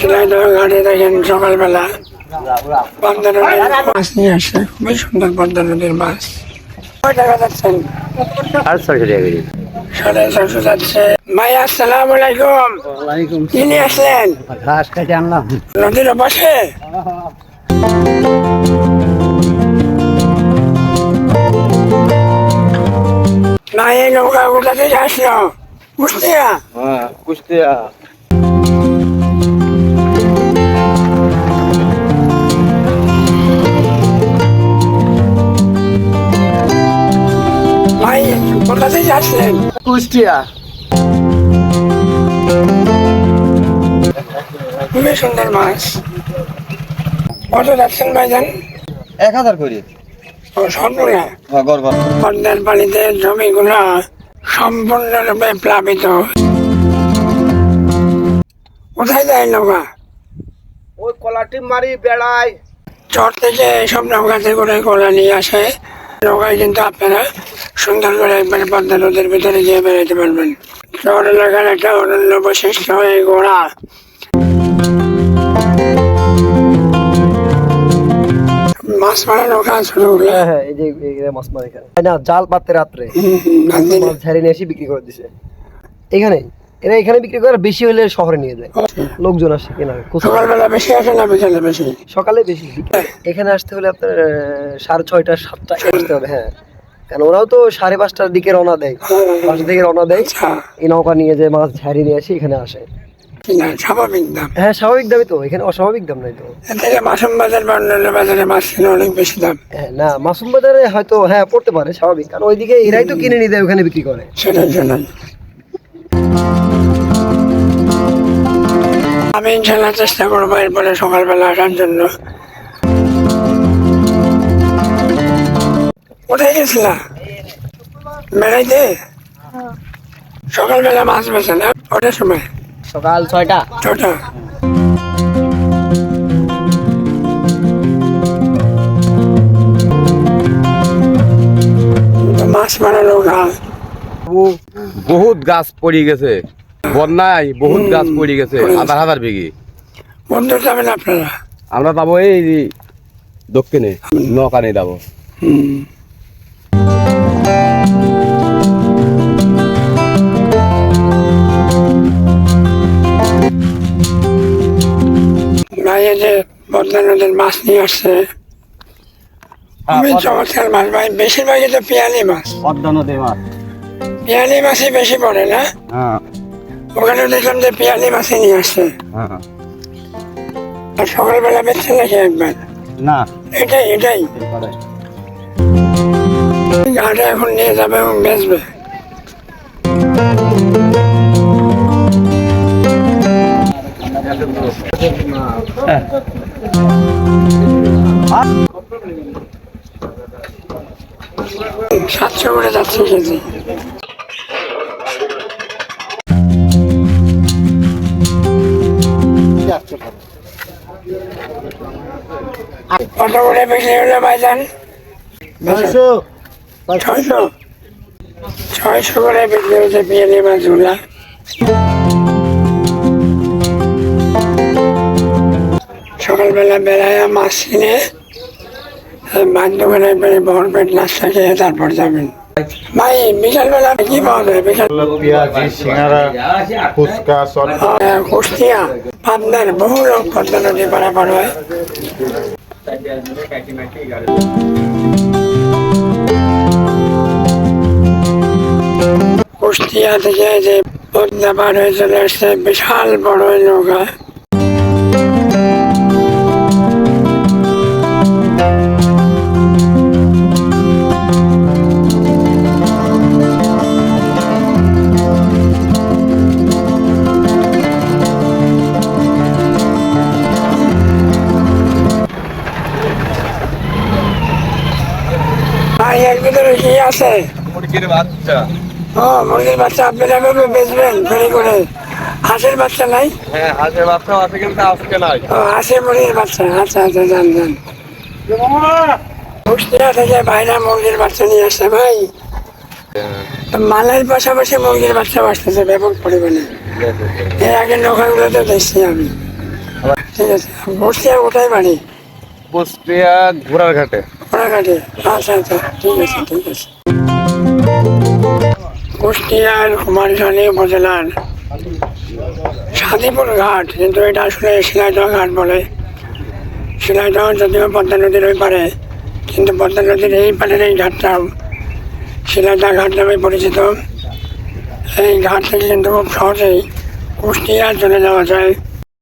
শিলাইদহ ঘাটে দেখেন সকালবেলা পদ্মা নদীর মাছ নিয়ে আসে। খুবই সুন্দর পদ্মা নদীর মাছ কয় টাকা যাচ্ছেন? সাড়ে ছশো যাচ্ছে। ভাই আসসালাম আলাইকুম। কি নিয়ে আসলেন? ঘাস কেটে আনলাম। নদীর পাশে? না এই নৌকা কোথা থেকে আসলো? কুষ্টিয়া? হ্যাঁ কুষ্টিয়া। আসলেন? কুষ্টিয়া। খুবই সুন্দর মাছ। কত যাচ্ছেন ভাইজান? এক হাজার করে সম্পূর্ণ হ্যাঁ পদ্মার পানিতে জমিগুলো সম্পূর্ণরূপে প্লাবিত। কোথায় যায় নৌকা? ওই কলাটি মারি বেড়াই চর থেকে এইসব নৌকাতে করে কলা নিয়ে আসে। নৌকায় কিন্তু আপনারা সুন্দর করে একবারে পদ্মা নদীর ভিতরে গিয়ে বেরোতে পারবেন। চর এলাকার একটা অনন্য বৈশিষ্ট্য এই ঘোড়া। মাছ মারা নৌকা শুরু হলো। হ্যাঁ হ্যাঁ এই যে মাছ মারি খায় না জাল পাততে রাত্রে। নদীর মাছ ঝাড়ি নিয়ে এসে বিক্রি করে দিছে। এখানে এরা এখানে বিক্রি করে বেশি হলে শহরে নিয়ে যায়। লোকজন আসে কেনার খুচরা। সকালবেলা বেশি আসে না বিকালে বেশি? সকালে বেশি। এখানে আসতে হলে আপনার সাড়ে ছয়টা সাতটা আসতে হবে হ্যাঁ। কারণ ওরাও তো সাড়ে পাঁচটার দিকে রওনা দেয়। পাঁচটা থেকে রওনা দেয়। আচ্ছা। এই নৌকা নিয়ে যে মাছ ঝাড়ি নিয়ে আসে এখানে আসে। স্বাভাবিক দাম। হ্যাঁ স্বাভাবিক দামই তো। এখানে অস্বাভাবিক দাম নাই তো। মাসুম বাজার বা অন্যান্য বাজারে মাছ কিনে অনেক বেশি দাম। হ্যাঁ না মাসুম বাজারে হয়তো হ্যাঁ পড়তে পারে স্বাভাবিক। কারণ ওইদিকে এরাই তো কিনে নিয়ে দেয় ওখানে বিক্রি করে। সেটার জন্য আমি ইনশাল্লাহ চেষ্টা করব এরপরে সকালবেলা আসার জন্য। কোথায় গেছিলা? বেড়াইতে সকালবেলা মাছ বেছে না ওটার সময়? সকাল ছয়টা। ছোটা মাছ মারানো ঘাস বহুত গাছ পড়ে গেছে। বন্যায় বহুত গাছ পড়ে গেছে হাজার হাজার বিঘি। বন্ধু যাবেন আপনারা? আমরা যাব এই দক্ষিণে নৌকানে যাব। ভাই এই যে নদীর মাছ নিয়ে আসছে। খুবই চমৎকার মাছ ভাই। বেশিরভাগই তো পিয়ালি মাছ। পদ্মা নদীর মাছ। পিয়ালি মাছই বেশি পড়ে না? হ্যাঁ। ওখানে দেখলাম যে পিয়ালি মাছই নিয়ে আসছে। হ্যাঁ। আর সকালবেলা বেচছে নাকি একবার। না। এটাই এটাই। ঘাটে এখন নিয়ে যাবে এবং বেচবে। সাতশো করে করে বিক্রি ছয়শো। করে বিক্রি হয়েছে পিয়ালি মাছগুলা সকালবেলা বেড়ায় মাছ কিনে মাছ দোকানে বেড়ে বহর পেট নাস্তা খেয়ে তারপর যাবেন। ভাই বিকালবেলা কি পাওয়া যায়? বিকাল কুষ্টিয়া পাবনার বহু লোক পদ্মা নদী পারাপার হয়। কুষ্টিয়া থেকে যে পদ্মা পার হয়ে চলে আসছে বিশাল বড় নৌকা আছে মুরগির বাচ্চা। ও মুরগির বাচ্চা আপনি এভাবে বেচবেন ফেরি করে। হাঁসের বাচ্চা নাই? হ্যাঁ হাঁসের বাচ্চা আছে কিন্তু আজকে নাই। ও হাঁসের মুরগির বাচ্চা। আচ্ছা আচ্ছা যান যান কুষ্টিয়া থেকে বাইরে মুরগির বাচ্চা নিয়ে আসছে ভাই। মালের পাশাপাশি মুরগির বাচ্চা আসতেছে ব্যাপক পরিমাণে। এর আগে নৌকাগুলোতে দেখছি আমি। ঠিক আছে বসিয়া কোথায় বাড়ি? কুষ্টিয়া ঘোড়ার ঘাটে। ঘোড়াঘাটে আচ্ছা আচ্ছা ঠিক আছে ঠিক আছে। কুষ্টিয়ার কুমারখালী উপজেলার সাদিপুর ঘাট, কিন্তু এটা আসলে শিলাইদহ ঘাট বলে। শিলাইদহ যদিও পদ্মা নদীর ওই পারে, কিন্তু পদ্মা নদীর এই পারের এই ঘাটটাও শিলাইদহ ঘাট নামে পরিচিত। এই ঘাট থেকে কিন্তু খুব সহজেই কুষ্টিয়া চলে যাওয়া যায়।